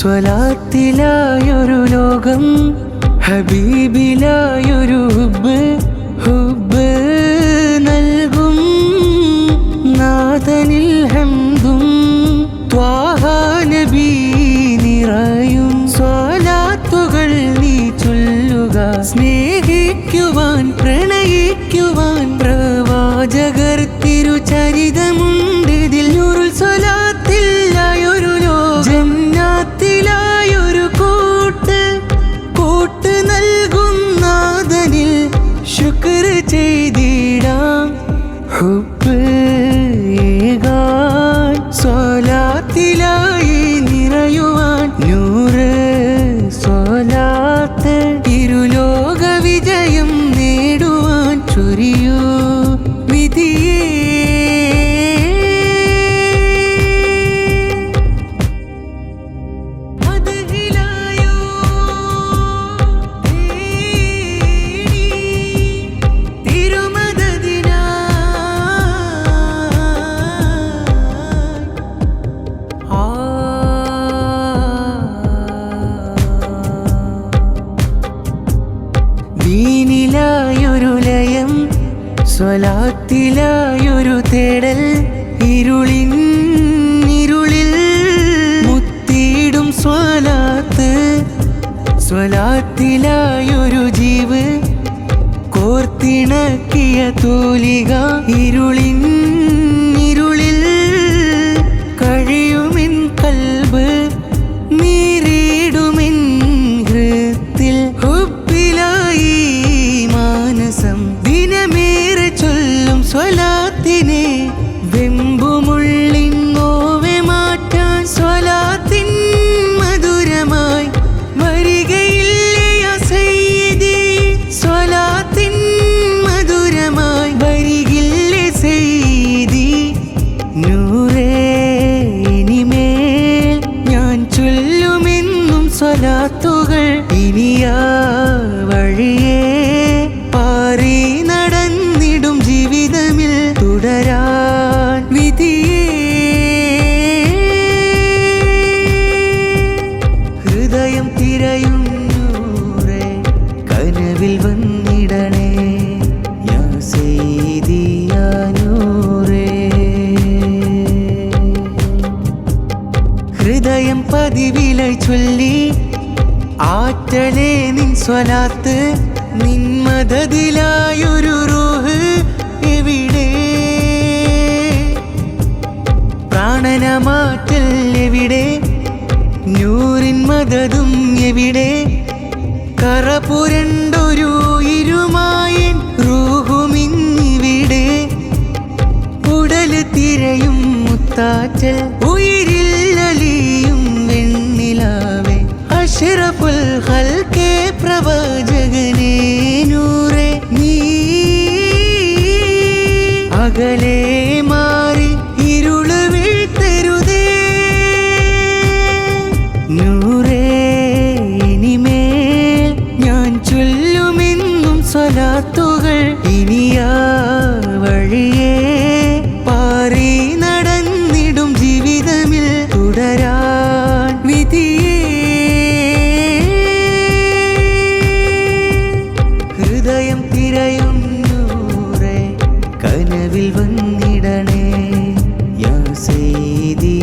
സ്വലാത്തിലായൊരു ലോകം ഹബീബിലായൊരു ഹുബ് ഹുബ് നൽകും. നാഥനിൽ ഹംദും ത്വാഹ നബി നിറയും. സ്വലാത്തുകൾ നീ ചൊല്ലുക സ്നേഹിക്കുവാൻ പ്രണയിക്കുവാൻ പ്രവാചകർ തിരുചരിതമുണ്ട് ഹുബ് ഏകാൻ ദീനിലായൊരു ലയം സ്വലാത്തിലായൊരു തേടൽ ഇരുളിൻ ഇരുളിൽ മുത്തിയിടും സ്വലാത്ത് സ്വലാത്തിലായൊരു ജീവ് കോർത്തിണക്കിയ തൂലിക ഇരുളിൻ സ്വലാത്തിനെ വെമ്പുമുള്ളിൻ നോവെ മാറ്റാൻ മധുരമായി മധുരമായി നൂറേ ഇനിമേൽ ഞാൻ ചൊല്ലുമെന്നും സ്വലാത്തുകൾ ഇനിയാ വഴിയേ പതിവിലായി ചൊല്ലി. ആറ്റലേ നിൻ സ്വലാത്ത് നിൻ മദതിലായൊരു റൂഹ് എവിടെ? പ്രാണനമാറ്റൽ എവിടെ? നൂറിൻ മതതും എവിടെ? കറ പുരണ്ടൊരു അഷറഫുൽ ഹൽക്കേ നീ അകലെ മാറി ഇരുൾ വീഴ്ത്തരുതേ നൂറേ ഇനിമേൽ ഞാൻ ചൊല്ലുമെന്നും സ്വലാത്തുകൾ ഇനിയാ வாழ்வில் வந்திடனே யார் செய்தி